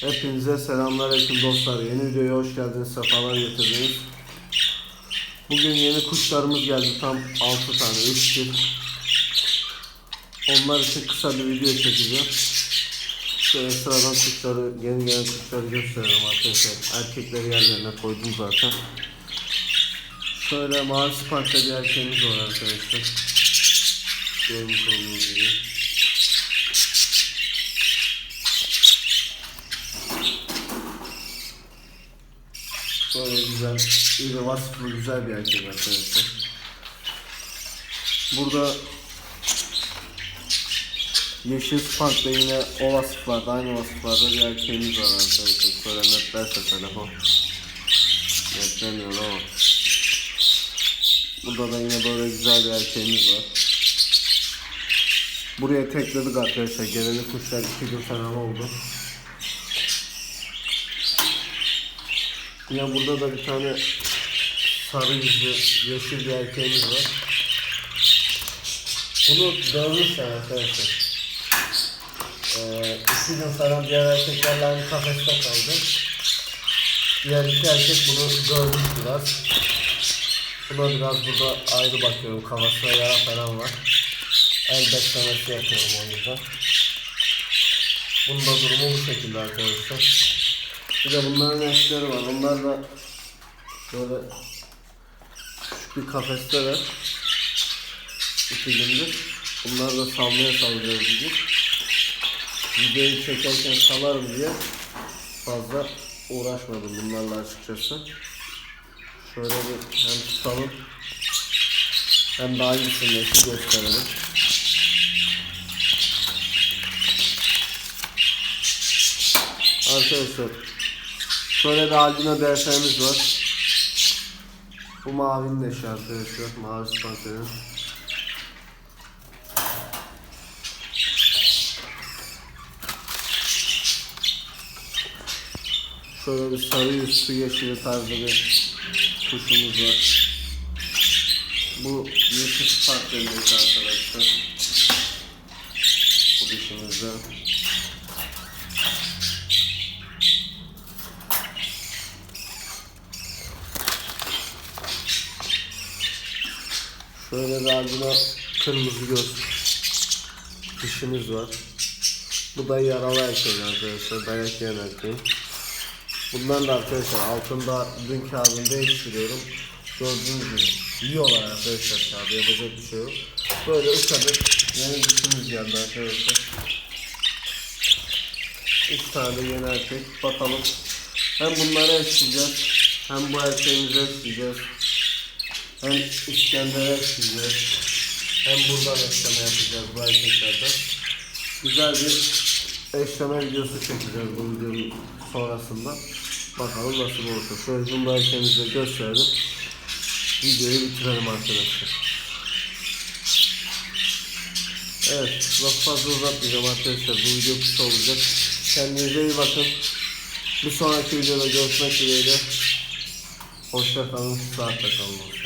Hepinize selamünaleyküm dostlar. Yeni videoya hoş geldiniz, sefalar getirdiniz. Bugün yeni kuşlarımız geldi. Tam 6 tane, 3 çift. Onlar için kısa bir video çekeceğim. Şöyle sıradan kuşları, yeni gelen kuşları gösteriyorum arkadaşlar. Erkekleri yerlerine koydum zaten. Şöyle mavi sparkta bir erkeğimiz var arkadaşlar. Görmüş olduğunuz gibi. Böyle güzel, iri vasıflı güzel bir erkek arkadaşlar. Burada Yeşil Spark'ta yine o vasıflarda, aynı vasıflarda bir erkeğimiz var arkadaşlar. Şöyle netlerse telefon. Netlemiyor ama. Burada da yine böyle güzel bir erkeğimiz var. Buraya tekledik arkadaşlar. Geleni kuşlar iki gün falan oldu. Yine burada da bir tane sarı yüzlü yeşil bir erkeğimiz var. Bunu dövmüşler arkadaşlar. Ee, gün falan diğer erkeklerle aynı kafeste kaldı. Diğer iki erkek bunu dövmüş biraz. Buna biraz burada ayrı bakıyorum. Kafasına yara falan var. El beslemesi yapıyorum o yüzden. Bunun da durumu bu şekilde arkadaşlar. Bir de bunların eşleri var. Onlar da böyle küçük bir kafesteler. İki gündür. Bunları da salmaya salacağız bugün. Videoyu çekerken salarım diye fazla uğraşmadım bunlarla açıkçası. Şöyle bir hem tutalım hem de hangisinin eşi gösterelim. Arkadaşlar şöyle bir albino DF'miz var. Bu mavinin eşi arkadaşlar. Mavi spankerin. Şöyle bir sarı üstü yeşili tarzı bir kuşumuz var. Bu yeşil spankerimiz arkadaşlar. Bu dişimizde. Şöyle bir albino kırmızı göz dişimiz var. Bu da yaralı erkek arkadaşlar. Dayak yiyen erkek. Bunlar da arkadaşlar altında dün kağıdını değiştiriyorum. Gördüğünüz gibi yiyorlar arkadaşlar kağıdı yapacak bir şey yok. Böyle adet yeni dişimiz geldi arkadaşlar. Üç tane yeni erkek. Bakalım. Hem bunları eşleyeceğiz. Hem bu erkeğimizi eşleyeceğiz. Hem İskender'e eşleyeceğiz. Hem buradan eşleme yapacağız bu erkeklerden. Güzel bir eşleme videosu çekeceğiz bu videonun sonrasında. Bakalım nasıl olacak. Şöyle zumba erkeğimizi de. Videoyu bitirelim arkadaşlar. Evet, lafı fazla uzatmayacağım arkadaşlar. Bu video kısa olacak. Kendinize iyi bakın. Bir sonraki videoda görüşmek dileğiyle. Hoşça kalın, saatte kalın.